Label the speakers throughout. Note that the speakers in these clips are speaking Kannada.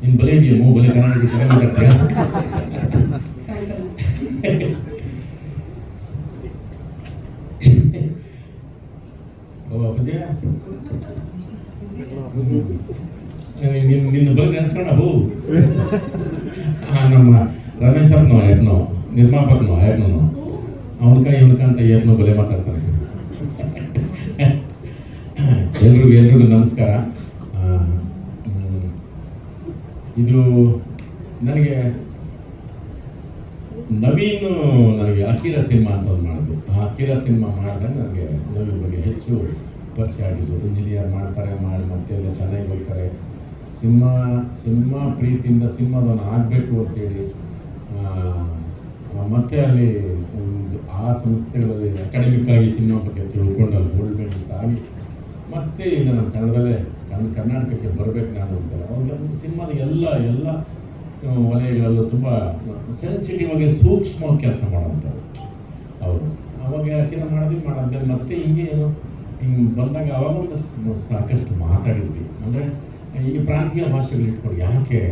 Speaker 1: ನಿನ್ ಬಲೆ ಇದೆಯಾ ಮೂ ಬಲೆ ಕನ್ನಡ ಚೆನ್ನಾಗಿ ನಿನ್ನ ನಿನ್ನ ಬಲೆ ನೆನೆಸ್ಕೊಂಡ ಹೋ ನಮ್ಮ ರಮೇಶ್ ಅಪ್ಪನೋ ಯಪ್ನೋ ನಿರ್ಮಾಪಕನೋ ಯಪ್ನೋ ಅವನಕ ಇವನಕ ಇವನ ಅಂತ ಯಪ್ನೋ ಬಲೆ ಮಾತಾಡ್ತಾನೆ. ಎಲ್ರಿಗೂ ಎಲ್ರಿಗೂ ನಮಸ್ಕಾರ ಆ, ಹ್ಮ್, ಇದು ನನಗೆ ನವೀನ್ ನನಗೆ ಅಖಿರ ಸಿನಿಮಾ ಅಂತ ಒಂದು ಮಾಡಿದ್ರು. ಆ ಅಖಿರ ಸಿನಿಮಾ ಮಾಡಿದಾಗ ನನಗೆ ನವೀನ್ ಬಗ್ಗೆ ಹೆಚ್ಚು ಪರಿಚಯ ಆಗಿದ್ದು. ಇಂಜಿನಿಯರ್ ಮಾಡ್ತಾರೆ, ಮಾಡಿ ಮತ್ತೆ ಎಲ್ಲ ಚೆನ್ನಾಗಿ ಹೋಗ್ತಾರೆ. ಸಿನಿಮಾ ಸಿನಿಮಾ ಪ್ರೀತಿಯಿಂದ ಸಿನಿಮಾದವನು ಆಗಬೇಕು ಅಂತೇಳಿ ಮತ್ತೆ ಅಲ್ಲಿ ಒಂದು ಆ ಸಂಸ್ಥೆಗಳಲ್ಲಿ ಅಕಾಡೆಮಿಕ್ ಆಗಿ ಸಿನಿಮಾ ಬಗ್ಗೆ ತಿಳ್ಕೊಂಡು ಅಲ್ಲಿ ಗೋಲ್ಡ್ ಮೆಡಲಿಸ್ಟ್ ಆಗಿ, ಮತ್ತೆ ಈಗ ನಮ್ಮ ಕನ್ನಡದಲ್ಲೇ ಕನ್ನಡ ಕರ್ನಾಟಕಕ್ಕೆ ಬರಬೇಕು ನಾನು ಅಂತಾರೆ ಅವ್ರಿಗೆ ಒಂದು ಸಿನಿಮಾದ ಎಲ್ಲ ಎಲ್ಲ ವಲಯಗಳಲ್ಲೂ ತುಂಬ ಸೆನ್ಸಿಟಿವ್ ಆಗಿ ಸೂಕ್ಷ್ಮವಾಗಿ ಕೆಲಸ ಮಾಡೋವಂಥವ್ರು ಅವರು. ಅವಾಗ ಯಾಕೆ ಮಾಡಿದ್ವಿ, ಮಾಡಾದ್ಮೇಲೆ ಮತ್ತೆ ಹಿಂಗೆ ಏನು, ಹಿಂಗೆ ಬಂದಾಗ ಅವಾಗ ಸಾಕಷ್ಟು ಮಾತಾಡಿದ್ವಿ. ಅಂದರೆ ಈ ಪ್ರಾಂತೀಯ ಭಾಷೆಗಳು ಇಟ್ಕೊಂಡು ಯಾಕೆ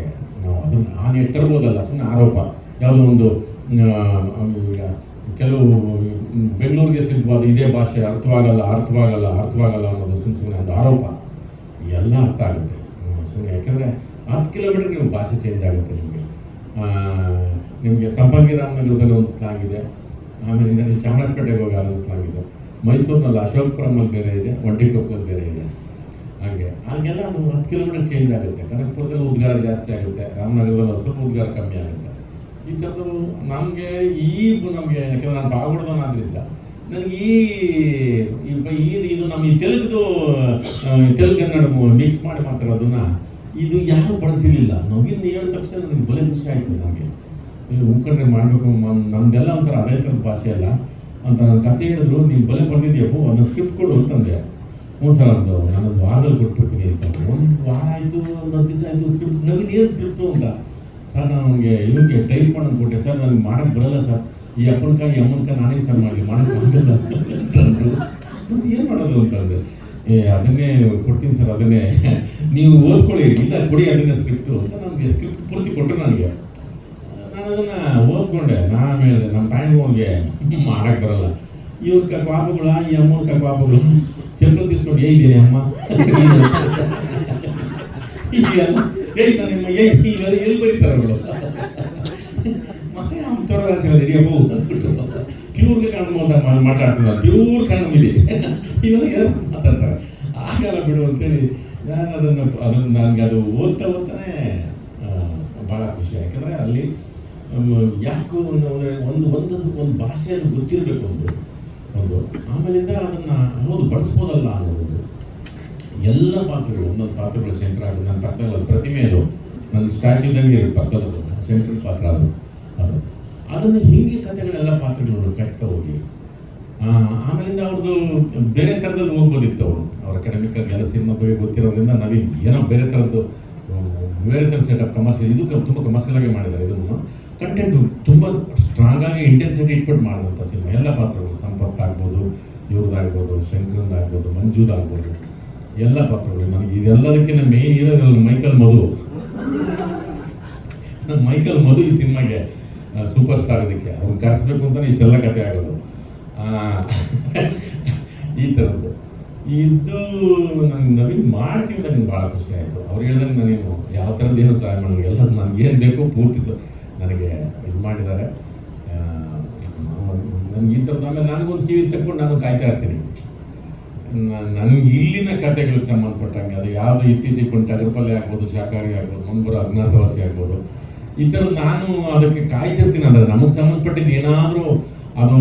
Speaker 1: ನಾವು ಅದನ್ನು ಆನೆ ತರ್ಬೋದಲ್ಲ ಸುಮ್ಮನೆ ಆರೋಪ. ಯಾವುದೋ ಒಂದು ಈಗ ಕೆಲವು ಬೆಂಗಳೂರಿಗೆ ಸಿದ್ಧವಾದ ಇದೇ ಭಾಷೆ ಅರ್ಥವಾಗಲ್ಲ ಅರ್ಥವಾಗಲ್ಲ ಅರ್ಥವಾಗಲ್ಲ ಅನ್ನೋದು ಸುಮ್ಮನೆ ಒಂದು ಆರೋಪ. ಎಲ್ಲ ಅರ್ಥ ಆಗುತ್ತೆ. ಸುಮ್ಮನೆ ಯಾಕೆಂದರೆ ಹತ್ತು ಕಿಲೋಮೀಟರ್ ನೀವು ಭಾಷೆ ಚೇಂಜ್ ಆಗುತ್ತೆ ನಿಮಗೆ. ನಿಮಗೆ ಸಂಪಂಗಿ ರಾಮನಗರದಲ್ಲಿ ಒಂದು ಸ್ಲಾಂಗ್ ಇದೆ. ಆಮೇಲೆ ನೀವು ಚಾಮರಾಜಪೇಟೆಗೆ ಹೋಗಿ ಅಲ್ಲೊಂದು ಸ್ಲಾಂಗ್ ಇದೆ. ಮೈಸೂರಿನಲ್ಲಿ ಅಶೋಕ್ಪುರಮಲ್ಲಿ ಬೇರೆ ಇದೆ ಒಂಟಿಕೊಪ್ಪದಲ್ಲಿ ಬೇರೆ ಇದೆ. ಹಾಗೆ, ಹಾಗೆಲ್ಲ ಅದು ಹತ್ತು ಕಿಲೋಮೀಟರ್ ಚೇಂಜ್ ಆಗುತ್ತೆ. ಕನಕಪುರದಲ್ಲಿ ಉದ್ಗಾರ ಜಾಸ್ತಿ ಆಗುತ್ತೆ. ರಾಮನಗರದಲ್ಲಿ ಸ್ವಲ್ಪ ಉದ್ಗಾರ ಕಮ್ಮಿ ಆಗುತ್ತೆ. ಈ ಥರದ್ದು ನಮಗೆ ಈ ನಮಗೆ, ಯಾಕೆಂದರೆ ನಾನು ಬಾಗುಡ್ದವನಾದ್ರಿಂದ ನನಗೆ ಈ ಈ ಇದು ನಮ್ಮ ಈ ತೆಲುಗುದು ಆ, ತೆಲುಗು ಕನ್ನಡ ಮಿಕ್ಸ್ ಮಾಡಿ ಮಾತಾಡೋದನ್ನ ಇದು ಯಾರು ಬಳಸಿರಲಿಲ್ಲ. ನವೀನ್ ಹೇಳಿದ ತಕ್ಷಣ ನನಗೆ ಬಲೆ ಖುಷಿ ಆಯಿತು ನನಗೆ ಉಂಕಟ್ರೆ ಮಾಡಬೇಕು ನಮ್ದೆಲ್ಲ ಒಂಥರ ಅದೇ ಭಾಷೆ ಅಲ್ಲ. ಅಂತ ನನ್ನ ಕತೆ ಹೇಳಿದ್ರು ನೀವು ಬಲೆ ಬಂದಿದ್ಯಪ್ಪು ಅದನ್ನ ಸ್ಕ್ರಿಪ್ಟ್ ಕೊಡು ಅಂತಂದೆ. ಹ್ಞೂ ಸರ್ ಅಂದು ನಾನು ವಾರದಲ್ಲಿ ಕೊಟ್ಬಿಡ್ತೀನಿ ಅಂತ ಒಂದು ವಾರ ಆಯಿತು ಒಂದು ಹತ್ತು ದಿವಸ ಆಯಿತು ಸ್ಕ್ರಿಪ್ಟ್ ನವೀನ್ ಏನು ಸ್ಕ್ರಿಪ್ಟು ಅಂತ. ಸರ್ ನಾನು ನನಗೆ ಇವನಿಗೆ ಟೈಪ್ ಮಾಡೋದು ಕೊಟ್ಟೆ. ಸರ್ ನನಗೆ ಮಾಡೋಕ್ಕೆ ಬರಲ್ಲ ಸರ್. ಈ ಅಪ್ಪನ ಕಾಯಿ ಈ ಕಾಯಿ ನಾನೇ ಸರ್ ಮಾಡಿ ಮಾಡಕ್ಕೆ ಆಗಲ್ಲ ಅಂತಂದ್ರು ಮತ್ತೆ ಏನು ಮಾಡೋದು ಅಂತಂದೆ ಏ, ಅದನ್ನೇ ಕೊಡ್ತೀನಿ ಸರ್, ಅದನ್ನೇ. ನೀವು ಓದ್ಕೊಳ್ಳಿ, ಇಲ್ಲ ಕೊಡಿ ಅದನ್ನೇ ಸ್ಕ್ರಿಪ್ಟು ಅಂತ ನನಗೆ ಸ್ಕ್ರಿಪ್ಟ್ ಪೂರ್ತಿ ಕೊಟ್ಟರು ನನಗೆ. ನಾನು ಅದನ್ನು ಓದ್ಕೊಂಡೆ. ನಾನು ಹೇಳಿದೆ ನಮ್ಮ ತಾಯಿಗೆ ಮಾಡಕ್ಕೆ ಬರಲ್ಲ. ಇವ್ರ ಕಕ್ವಾಪಗಳು ಈ ಅಮ್ಮನ ಕಕ್ವಾಪಗಳು ಸೆಂಪ್ಲು ತಿಸ್ಕೊಂಡು ಏ ಇದ್ದೀನಿ ಅಮ್ಮ. ಏಯ್ ಅಮ್ಮ ಏಯ್, ಈಗ ಎಲ್ಲಿ ಬರೀತಾರೆ ಅವಳು ತೊಡರಾಸಿ ಹಿಡಿಯಪ್ಪ ಅಂದ್ಬಿಟ್ಟು ಪ್ಯೂರ್ಗೆ ಕಣ್ಣು ಅಂತ ಮಾ- ಮಾತಾಡ್ತಿದ್ದ ಪ್ಯೂರ್ ಕಣ್ಣು ಇದೆ. ಇವೆಲ್ಲ ಯಾರು ಮಾತಾಡ್ತಾರೆ? ಆಗಲ್ಲ ಬಿಡು ಅಂತೇಳಿ ನಾನು ಅದನ್ನು ಅದನ್ನು ನನಗೆ ಅದು ಓದ್ತಾ ಓದ್ತಾನೆ ಭಾಳ ಖುಷಿ. ಯಾಕಂದರೆ ಅಲ್ಲಿ ಯಾಕೋ ಒಂದು ಒಂದು ಒಂದು ಒಂದು ಭಾಷೆ ಗೊತ್ತಿರಬೇಕು ಒಂದು. ಒಂದು. ಆಮೇಲಿಂದ ಅದನ್ನು ಹೌದು ಬಳಸ್ಬೋದಲ್ಲ ಅನ್ನೋದು ಎಲ್ಲ ಪಾತ್ರಗಳು, ಒಂದೊಂದು ಪಾತ್ರಗಳು ಆಗಿ ನನ್ನ ಪಕ್ಕದಲ್ಲಿ ಅದು ಪ್ರತಿಮೆ ಅದು. ನನ್ನ ಸ್ಟ್ಯಾಚ್ಯೂದಂಗೆ ಇರೋದು ಪಕ್ಕದಲ್ಲದು ಸೆಂಟ್ರಲ್ ಪಾತ್ರ ಅದು. ಅದು. ಅದನ್ನು ಹಿಂಗೆ ಕಥೆಗಳೆಲ್ಲ ಪಾತ್ರಗಳನ್ನು ಕಟ್ತಾ ಹೋಗಿ ಆಮೇಲಿಂದ ಅವ್ರದ್ದು ಬೇರೆ ಥರದಲ್ಲಿ ಹೋಗ್ಬೋದಿತ್ತು ಅವರು. ಅವ್ರ ಅಕಾಡೆಮಿಕ್ ಎಲ್ಲ ಸಿನಿಮಾ ಬಗ್ಗೆ ಗೊತ್ತಿರೋದ್ರಿಂದ ನವೀನ್ ಏನೋ ಬೇರೆ ಥರದ್ದು ಬೇರೆ ಥರ ಸೆಟಪ್ ಕಮರ್ಷಿಯಲ್ ಇದು ತುಂಬ ಕಮರ್ಷಿಯಲ್ ಆಗಿ ಮಾಡಿದ್ದಾರೆ. ಇದನ್ನು ಕಂಟೆಂಟ್ ತುಂಬ ಸ್ಟ್ರಾಂಗ್ ಆಗಿ ಇಂಟೆನ್ಸಿಟಿ ಇಟ್ಬಿಟ್ಟು ಮಾಡಿದಂಥ ಸಿನಿಮಾ. ಎಲ್ಲ ಪಾತ್ರಗಳು ಸಂಪತ್ ಆಗ್ಬೋದು ಇವ್ರದ್ದಾಗ್ಬೋದು ಶಂಕರಂದಾಗ್ಬೋದು ಆಗ್ಬೋದು ಎಲ್ಲ ಪಾತ್ರಗಳು. ನನಗೆ ಇದೆಲ್ಲದಕ್ಕಿಂತ ಮೇನ್ ಇರೋದ್ರಲ್ಲಿ ಮೈಕಲ್ ಮಧು. ಮೈಕಲ್ ಮಧು ಈ ಸಿನಿಮಾಗೆ. ಸೂಪರ್ ಸ್ಟಾರ್ ಇದಕ್ಕೆ. ಅವ್ರು ಕರೆಸ್ಬೇಕು ಅಂತಲೇ ಇಷ್ಟೆಲ್ಲ ಕತೆ ಆಗೋದು. ಈ ಥರದ್ದು. ಇದು ನನಗೆ ನವೀನ್ ಮಾಡ್ತೀವಿ ನನಗೆ ಭಾಳ ಖುಷಿ ಆಯಿತು. ಅವ್ರು ಹೇಳ್ದಂಗೆ ನಾನೇನು, ಯಾವ ಥರದ್ದು ಏನು ಸಹಾಯ ಮಾಡೋದು ಎಲ್ಲ ನನಗೆ ಏನು ಬೇಕೋ ಪೂರ್ತಿ ನನಗೆ ಇದು ಮಾಡಿದ್ದಾರೆ. ನನಗೆ ಈ ಥರದ್ದು. ಆಮೇಲೆ ನನಗೊಂದು ಕಿವಿ ತಕ್ಕೊಂಡು ನಾನು ಕಾಯ್ತಾ ಇರ್ತೀನಿ. ನನಗೆ ಇಲ್ಲಿನ ಕತೆಗಳಿಗೆ ಸಂಬಂಧಪಟ್ಟಂಗೆ, ಅದು ಯಾವುದು ಇತ್ತೀಚೆಗೆ ಕೊಂಡು ಚಗರ್ಪಲ್ಲೆ ಆಗ್ಬೋದು ಶಾಖಾರಿ ಆಗ್ಬೋದು ಮುಂಬರೋ ಅಜ್ಞಾತವಾಸಿ ಆಗ್ಬೋದು ಈ ಥರ ನಾನು ಅದಕ್ಕೆ ಕಾಯ್ತಿರ್ತೀನಿ. ಅಂದರೆ ನಮಗೆ ಸಂಬಂಧಪಟ್ಟಿದ್ದು ಏನಾದರೂ ಅದು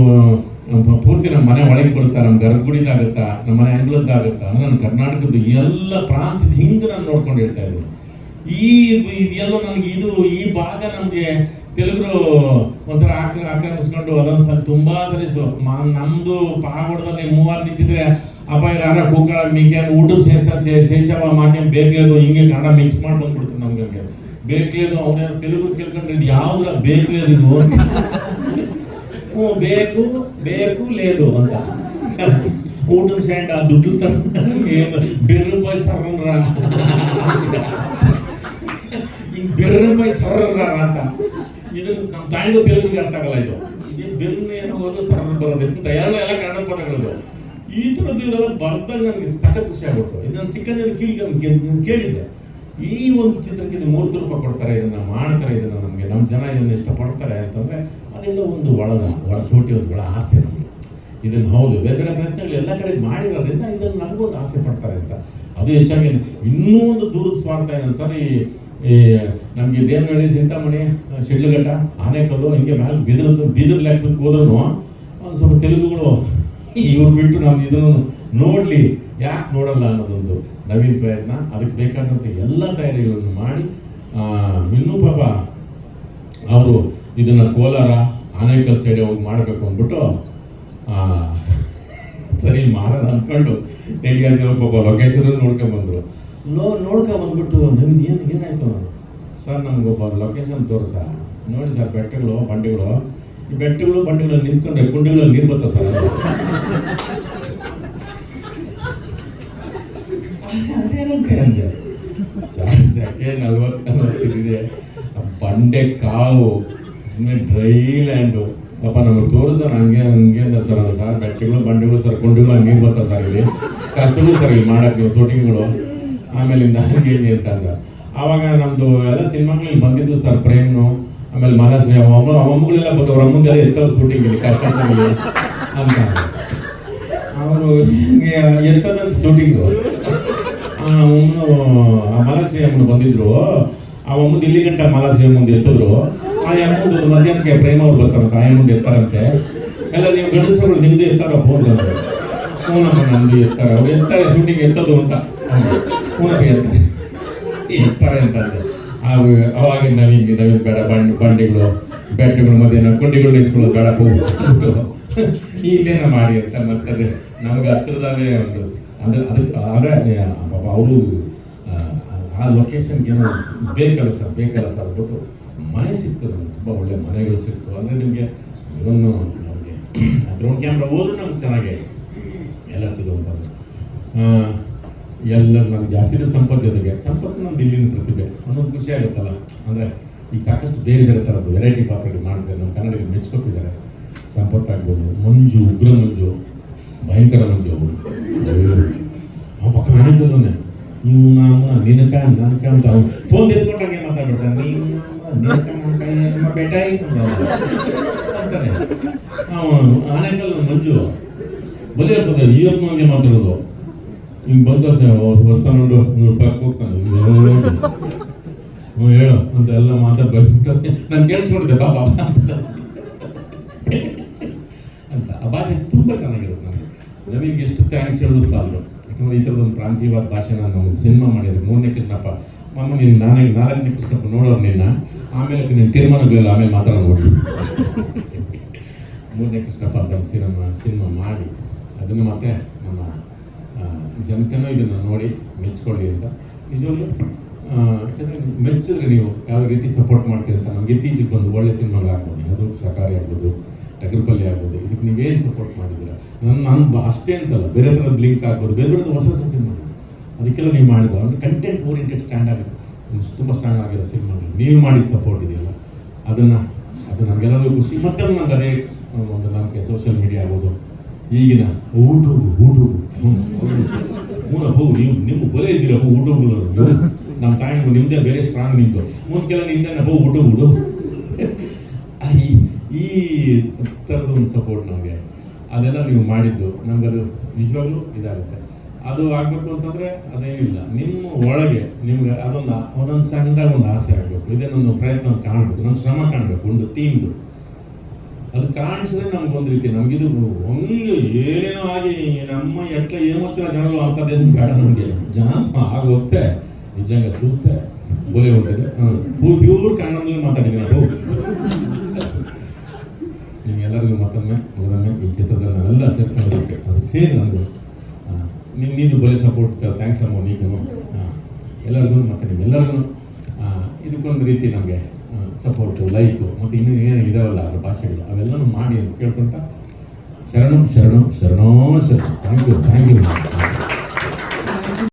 Speaker 1: ಪೂರ್ತಿ ನಮ್ಮ ಮನೆ ಒಳಗೆ ಬರುತ್ತಾ? ನಮ್ಮ ಗರ್ಭಗುಡಿದಾಗುತ್ತಾ ನಮ್ಮ ಮನೆ ಅಂಗಳದ್ದಾಗುತ್ತಾ? ಅಂದ್ರೆ ನನ್ನ ಕರ್ನಾಟಕದ ಎಲ್ಲ ಪ್ರಾಂತ್ಯದ ಹಿಂಗೆ ನಾನು ನೋಡ್ಕೊಂಡು ಹೇಳ್ತಾ ಇದ್ದೀನಿ. ಈ ಇದೆಲ್ಲ ನನಗೆ ಇದು, ಈ ಭಾಗ ನಮಗೆ ತೆಲುಗರು ಒಂಥರ ಆಕ್ರ, ಆಕ್ರಮಿಸ್ಕೊಂಡು ಅದೊಂದು ಸಲ ತುಂಬ ಸರಿ ನಮ್ದು ಪಾವಡದಲ್ಲಿ ಮೂವಾರು ನಿಂತಿದ್ರೆ ಅಪಾಯ ಯಾರ ಕೂಕಳ ಮೀಕೆ ಊಟದ ಶೇಷ ಶೇಷವ ಮಾಕೆ ಬೇಕಲೇದು ಹಿಂಗೆ ಕನ್ನಡ ಮಿಕ್ಸ್ ಮಾಡಿ ಬಂದ್ಬಿಡ್ತು ನಮ್ಗೆ ಅದು ಅವನೇ ತೆಲುಗು ಕೇಳ್ಕೊಂಡ್ರೆ, ಇದು ಯಾವ್ದ್ರ ಬೇಕ್ಲೇದು ಇದು ಹ್ಞೂ, ಬೇಕು ಬೇಕು, ಲೇದು ಅಂತ. ಊಟದ ಸ್ಯಾಂಡ್ ಆ ದುಡ್ಡು ತರ. ಏನು ಬೇರೆ ರೂಪಾಯಿ ಸರ್ರ ಹಿಂಗೆ ಬೆರ್ರಂಪೈ ಸರ್ರ ಅಂತ. ಇದು ನಮ್ಮ ತಾಯಿಗೂ ತೆಲುಗಿಗೆ ಅರ್ಥ ಆಗಲ್ಲ ಇದು. ಬೆಲ್ಲ ಏನೋ ಸರ್ರ ಬರೋದು. ಎಲ್ಲ ಎಲ್ಲ ಕನ್ನಡ ಪದಗಳದು. ಈ ಥರದ್ದು ಇವರೆಲ್ಲ ಬರ್ದಾಗ ನನಗೆ ಸಖತ್ ಖುಷಿ ಆಗುತ್ತೆ ಇದು ನಾನು ಚಿಕ್ಕಂದಿನ ಕೀಳಿಗೆ ಕೇಳಿದ್ದೆ. ಈ ಒಂದು ಚಿತ್ರಕ್ಕೆ ಇದು ಮೂರ್ತಿ ರೂಪ ಕೊಡ್ತಾರೆ, ಇದನ್ನು ಮಾಡ್ತಾರೆ, ಇದನ್ನು ನಮಗೆ ನಮ್ಮ ಜನ ಇದನ್ನ ಇಷ್ಟಪಡ್ತಾರೆ ಅಂತಂದ್ರೆ ಅದೆಲ್ಲ ಒಂದು ಒಳಗ ಒಳ ಚೋಟಿ ಒಂದು ಒಳ ಆಸೆ ನಮಗೆ. ಇದನ್ನು ಹೌದು, ಬೇರೆ ಬೇರೆ ಪ್ರಯತ್ನಗಳು ಎಲ್ಲ ಕಡೆ ಮಾಡಿರೋದ್ರಿಂದ ಇದನ್ನು ನಮಗೊಂದು ಆಸೆ ಪಡ್ತಾರೆ ಅಂತ. ಅದು ಹೆಚ್ಚಾಗಿ ಇನ್ನೂ ಒಂದು ದೂರದ ಸ್ವಾರ್ಥ ಏನಂತಾರೆ ಈ ಈ, ನಮಗೆ ದೇವನಹಳ್ಳಿ ಚಿಂತಾಮಣಿ ಶಿಡ್ಲಘಟ್ಟ, ಆನೆಕಲ್ಲು, ಹಿಂಗೆ ಮೇಲೆ ಬಿದಿರು, ಬೀದರ್ ಲೆಕ್ಕಕ್ಕೆ ಹೋದ್ರೂ ಒಂದು ಸ್ವಲ್ಪ ತೆಲುಗುಗಳು ಇವ್ರು ಬಿಟ್ಟು ನಾನು ಇದನ್ನು ನೋಡಲಿ. ಯಾಕೆ ನೋಡಲ್ಲ ಅನ್ನೋದೊಂದು ನವೀನ್ ಪ್ರಯತ್ನ. ಅದಕ್ಕೆ ಬೇಕಾದಂಥ ಎಲ್ಲ ತಯಾರಿಗಳನ್ನು ಮಾಡಿ ಇನ್ನೂ ಪಾಪ ಅವರು ಇದನ್ನು ಕೋಲಾರ ಆನೇಕಲ್ ಸೈಡ್ ಹೋಗಿ ಮಾಡಬೇಕು ಅಂದ್ಬಿಟ್ಟು ಸರಿ ಮಾಡೋಣ ಅಂದ್ಕೊಂಡು ಡೆಲ್ಲಿಗೆ ಪಾಪ ಲೊಕೇಶನ್ ನೋಡ್ಕೊಂಬಂದರು ನೋ ನೋಡ್ಕೊಂಬಂದ್ಬಿಟ್ಟು ನವೀನ್ ಏನು, ಏನಾಯ್ತು? ಸರ್ ನಮಗೊಬ್ಬ ಲೊಕೇಶನ್ ತೋರಿಸ. ನೋಡಿ ಸರ್, ಬೆಟ್ಟಗಳು, ಬಂಡೆಗಳು. ಬೆಟ್ಟಗಳು ಬಂಡೆಗಳಲ್ಲಿ ನಿಂತ್ಕೊಂಡ್ರೆ ಕುಂಡಿಗಳಲ್ಲಿ ನೀರು ಬರ್ತಾ ಸರ್. ಅದೇನಂತೆ ಅಂದೆ? ಸರ್ ಸೆಕೆ ನಲ್ವತ್ತು ನಲ್ವತ್ತಿದೆ ಬಂಡೆ ಕಾವು ಸುಮ್ಮನೆ ಡ್ರೈ ಲ್ಯಾಂಡು ಪಾಪ ನಮಗೆ ತೋರಿಸ ಹಂಗೆ ಹಂಗೆ ಅಂದ ಸರ್ ಅದು ಸರ್. ಬೆಟ್ಟಗಳು ಬಂಡೆಗಳು ಸರ್ ಕುಂಡಿಗಳು ನೀರು ಬರ್ತಾವೆ ಸರ್ ಇಲ್ಲಿ. ಕಷ್ಟಗಳು ಸರ್ ಇಲ್ಲಿ ಮಾಡಕ್ಕೆ ಶೂಟಿಂಗ್ಗಳು. ಆಮೇಲಿಂದ ಹಂಗೆ ಹಿಂಗೆ ಅಂತ ಅಂದ. ಆವಾಗ ನಮ್ಮದು ಎಲ್ಲ ಸಿನಿಮಾಗಳಲ್ಲಿ ಬಂದಿದ್ದು ಸರ್ ಪ್ರೇಮ್ನು ಆಮೇಲೆ ಮಹಾರಾಷ್ಟ್ರ ಅಮ್ಮ ಅಮ್ಮಗಳೆಲ್ಲ ಬಂದು ಅವ್ರ ಅಮ್ಮಂದೆಲ್ಲ ಎತ್ತವ್ರು ಶೂಟಿಂಗ್ ಇಲ್ಲಿ ಕಷ್ಟ ಅಂತ. ಅವರು ಎತ್ತದಂತ ಶೂಟಿಂಗು ಅವನು ಮಲಾಶ್ರೀ ಅಮ್ಮನ ಬಂದಿದ್ರು. ಆ ಅಮ್ಮಂದು ಇಲ್ಲಿ ಗಂಟ ಮಲಾಶ್ರೀ ಅಮ್ಮಂದು ಎತ್ತಿದ್ರು. ಆ ಅಮ್ಮಂದು ಮಧ್ಯಾಹ್ನಕ್ಕೆ ಪ್ರೇಮ ಅವ್ರು ಬರ್ತಾರಂತೆ, ಆ ಮುಂದೆ ಎತ್ತಾರಂತೆ. ಎಲ್ಲ ನೀವು ಗಂಡಸರುಗಳು ನಿಮ್ದು ಫೋನ್ ಅಂತ. ಸೋನಾ ನಮ್ದು ಎತ್ತಾರೆ, ಅವ್ರು ಎತ್ತಾರೆ ಶೂಟಿಂಗ್ ಎತ್ತದು ಅಂತ. ಹ್ಞೂನಪ್ಪ ಎತ್ತಾರೆ. ಎತ್ತಾರೆ ಅಂತಂದೆ ಅವು ಅವಾಗಿಂದ ನವೀನ್ ನವೀನ್ ಬೇಡ, ಬಂಡ್, ಬಂಡಿಗಳು, ಬೆಟ್ಟಗಳು ನಾವು ಕುಂಡಿಗಳು ನಿಂತ್ಕೊಳ್ಳೋದು ಬೇಡ ಹೋಗ್ಬಿಟ್ಟು ಇಲ್ಲೇನ ಮಾಡಿ ಅಂತ ಮತ್ತೆ ಅದೇ ನಮ್ಗೆ ಹತ್ತಿರದಾಗೇ ಒಂದು, ಅಂದ್ರೆ ಅದಕ್ಕೆ ಅಂದರೆ ಪಾಪ ಅವರು, ಆ ಲೊಕೇಶನ್ಗೆ ಏನೋ ಬೇಕಲ್ಲ ಸರ್ ಬೇಕಲ್ಲ ಸರ್ ಅಂದ್ಬಿಟ್ಟು ಮನೆ ಸಿಕ್ತು ನಮ್ಗೆ ತುಂಬ ಒಳ್ಳೆ ಮನೆಗಳು ಸಿಕ್ತು ಅಂದರೆ ನಿಮಗೆ ಇವನ್ನು ನಮಗೆ ಡ್ರೋನ್ ಕ್ಯಾಮ್ರಾ ಹೋದ್ರೆ ನಮ್ಗೆ ಚೆನ್ನಾಗೆ ಎಲ್ಲ ಸಿಗುವಂಥದ್ದು. ಎಲ್ಲ ನಮ್ಗೆ ಜಾಸ್ತಿ ಇದೆ ಸಂಪತ್ತು ಜೊತೆಗೆ. ಸಂಪತ್ತು ನಮ್ದು ಇಲ್ಲಿನ ಪ್ರತಿಭೆ. ಒಂದೊಂದು ಖುಷಿ ಆಗುತ್ತಲ್ಲ? ಅಂದರೆ ಈಗ ಸಾಕಷ್ಟು ಬೇರೆ ಬೇರೆ ಥರದ್ದು ವೆರೈಟಿ ಪಾತ್ರಗಳು ಮಾಡಿದ್ದಾರೆ ನಮ್ಮ ಕನ್ನಡಿಗರು ಮೆಚ್ಕೊತಿದ್ದಾರೆ ಸಂಪತ್ತು ಆಗ್ಬೋದು. ಮಂಜು, ಉಗ್ರ ಮಂಜು, ಭಯಂಕರ ಮಂಜು ಅವರು. ಅವ ಪಕ್ಕ ಮನೆಗಲ್ಲೂ ನೀವು ನಮ್ಮ ನಿನಕ ನನಕ ಅಂತ ಅವ್ನು ಫೋನ್ ಎತ್ಕೊಂಡಂಗೆ ಮಾತಾಡ್ಬಿಡ್ತಾರೆ. ನೀನು ನಮ್ಮ ಬೇಟ ಅಂತಾನೆ ಅವನು ಮಂಜು. ಬಲಿ ಇರ್ತದೆ ಈ ಹಂಗೆ ಮಾತಾಡೋದು ಹಿಂಗೆ ಬಂದ ಬರ್ತಾನೆ ನೋಡು, ನೂರು ರೂಪಾಯಿ ಹೋಗ್ತಾನೆ ಹ್ಞೂ ಹೇಳು, ಅಂತ ಎಲ್ಲ ಮಾತಾಡ್ ಬರ್ಬಿಟ್ಟು ನಾನು ಕೇಳಿಸ್ಕೊಂಡಿದ್ದೆ ಬಾಬಾ ಅಂತ. ಆ ಭಾಷೆ ತುಂಬ ಚೆನ್ನಾಗಿರುತ್ತೆ ನನಗೆ. ನಮಗೆ ಎಷ್ಟು ಥ್ಯಾಂಕ್ಸ್ ಹೇಳೋದು ಸಾಲದು. ಯಾಕಂದ್ರೆ ಈ ಥರದ ಒಂದು ಪ್ರಾಂತೀಯವಾದ ಭಾಷೆನ ನಾವು ಸಿನಿಮಾ ಮಾಡಿದ್ರು ಮೂರನೇ ಕೃಷ್ಣಪ್ಪ ಮಮ್ಮ ನೀನು ನಾನೇ ನಾಲ್ಕನೇ ಕೃಷ್ಣಪ್ಪ ನೋಡೋರು ನಿನ್ನ, ಆಮೇಲೆ ನೀನು ತೀರ್ಮಾನಗಳೆಲ್ಲ ಆಮೇಲೆ ಮಾತಾಡೋಣ ನೋಡಿ. ಮೂರನೇ ಕೃಷ್ಣಪ್ಪ ಅಂತ ಸಿನಿಮಾ ಸಿನಿಮಾ ಮಾಡಿ. ಅದನ್ನು ಮತ್ತೆ ಜನತೆನೂ ಇದನ್ನು ನೋಡಿ ಮೆಚ್ಕೊಳ್ಳಿ ಅಂತ. ನಿಜವಾಗ್ಲೂ ಯಾಕಂದರೆ ಮೆಚ್ಚಿದ್ರೆ ನೀವು ಯಾವ ರೀತಿ ಸಪೋರ್ಟ್ ಮಾಡ್ತೀರಿ ಅಂತ ನಮ್ಗೆ ಇತ್ತೀಚೆಗೆ ಬಂದು ಒಳ್ಳೆ ಸಿನಿಮಾಗಳಾಗ್ಬೋದು ಅದು ಸಕಾರಿ ಆಗ್ಬೋದು, ಟಗರ್ಪಲ್ಲಿ ಆಗ್ಬೋದು, ಇದಕ್ಕೆ ನೀವೇನು ಸಪೋರ್ಟ್ ಮಾಡಿದ್ದೀರಾ? ನಾನು ಬ- ಅಷ್ಟೇ ಅಂತಲ್ಲ, ಬೇರೆ ಥರದ ಲಿಂಕ್ ಆಗ್ಬೋದು, ಬೇರೆ ಬೇರೆ ಹೊಸ ಹೊಸ ಸಿನಿಮಾಗಳು. ಅದಕ್ಕೆಲ್ಲ ನೀವು ಮಾಡಿದ್ದು, ಅಂದರೆ ಕಂಟೆಂಟ್ ಓರಿಯೆಂಟೆಡ್ ಸ್ಟ್ಯಾಂಡ್ ಆಗಿದೆ ತುಂಬ ಸ್ಟ್ಯಾಂಡ್ ಆಗಿರೋ ಸಿನಿಮಾಗಳು. ನೀವು ಮಾಡಿದ ಸಪೋರ್ಟ್ ಇದೆಯಲ್ಲ, ಅದನ್ನು, ಅದು ನಮಗೆಲ್ಲರಿಗೂ ಖುಷಿ. ಮತ್ತೆ ನನಗೆ ನಂಗೆ ಅದೇ ಒಂದು ನಮಗೆ ಸೋಷಿಯಲ್ ಮೀಡಿಯಾ ಆಗ್ಬೋದು. ಈಗಿನ ಊಟು ಊಟು. ಹೋಗು ನೀವು, ನಿಮ್ಮ ಬಲೆ ಇದ್ದೀರಪ್ಪ ಊಟ ನಮ್ಮ ತಾಯಿಗೂ ನಿಮ್ಮದೇ ಬೇರೆ ಸ್ಟ್ರಾಂಗ್ ನಿಂತು ಮುಂದೆಲ್ಲ ನಿಮ್ದೇನಪ್ಪ ಊಟ ಬಿಡು ಈ ಈ ಥರದ ಒಂದು ಸಪೋರ್ಟ್ ನಮಗೆ. ಅದೆಲ್ಲ ನೀವು ಮಾಡಿದ್ದು ನಮಗದು ನಿಜವಾಗ್ಲೂ ಇದಾಗುತ್ತೆ. ಅದು ಆಗಬೇಕು ಅಂತಂದರೆ ಅದೇನಿಲ್ಲ. ನಿಮ್ಮ ಒಳಗೆ ನಿಮ್ಗೆ ಅದೊಂದು ಒಂದೊಂದು ಸಣ್ಣದಾಗ ಒಂದು ಆಸೆ ಆಗಬೇಕು. ಇದೇನೊಂದು ಪ್ರಯತ್ನ ಕಾಣಬೇಕು. ನಮ್ಮ ಶ್ರಮ ಕಾಣಬೇಕು. ಒಂದು ಟೀಮ್ದು ಅದು ಕಾಣಿಸಿದ್ರೆ ನಮ್ಗೊಂದು ರೀತಿ, ನಮಗಿದು ಒಂದು ಏನೇನೋ ಆಗಿ ನಮ್ಮ ಎಟ್ಲ ಏಮೊಚ್ಚರ ಜನರು ಅಂಥದ್ದೇನು ಬೇಡ ನಮಗೆ. ಜನ ಆಗೋಸ್ತೆ ನಿಜಂಗ ಸೂಸ್ತೆ. ಬೋಲೆ ಹ್ಞೂ ಪ್ಯೂರ್ ಕನ್ನಡದಲ್ಲಿ ಮಾತಾಡಿದ್ದೀನಿ ಅದು ನಿಮ್ಗೆಲ್ಲರಿಗೂ ಮತ್ತೊಮ್ಮೆ ಮೊದಲೊಮ್ಮೆ ಈ ಚಿತ್ರದಲ್ಲಿ ನಾವೆಲ್ಲ ಸೇರ್ಕೊಳ್ಳೋದಕ್ಕೆ ಅದು ಸೇರಿ ನನಗೂ ನೀನು ನೀನು ಬೋಲೆ ಸಪೋರ್ಟ್ ಥ್ಯಾಂಕ್ಸ್ ಅಮ್ಮ ನೀನು ಎಲ್ಲರಿಗೂ ಮತ್ತೆ ನಿಮ್ಗೆಲ್ಲರಿಗೂ ಇದಕ್ಕೊಂದು ರೀತಿ ನಮಗೆ ಸಪೋರ್ಟು ಲೈಕು ಮತ್ತು ಇನ್ನೂ ಏನು ಇದಾವಲ್ಲ ಅದ್ರ ಭಾಷೆಗಳು ಅವೆಲ್ಲನೂ ಮಾಡಿ ಅಂತ ಕೇಳ್ಕೊಂತ ಶರಣಂ ಶರಣಂ ಶರಣೋ ಶರಣ ಥ್ಯಾಂಕ್ ಯು ಥ್ಯಾಂಕ್ ಯು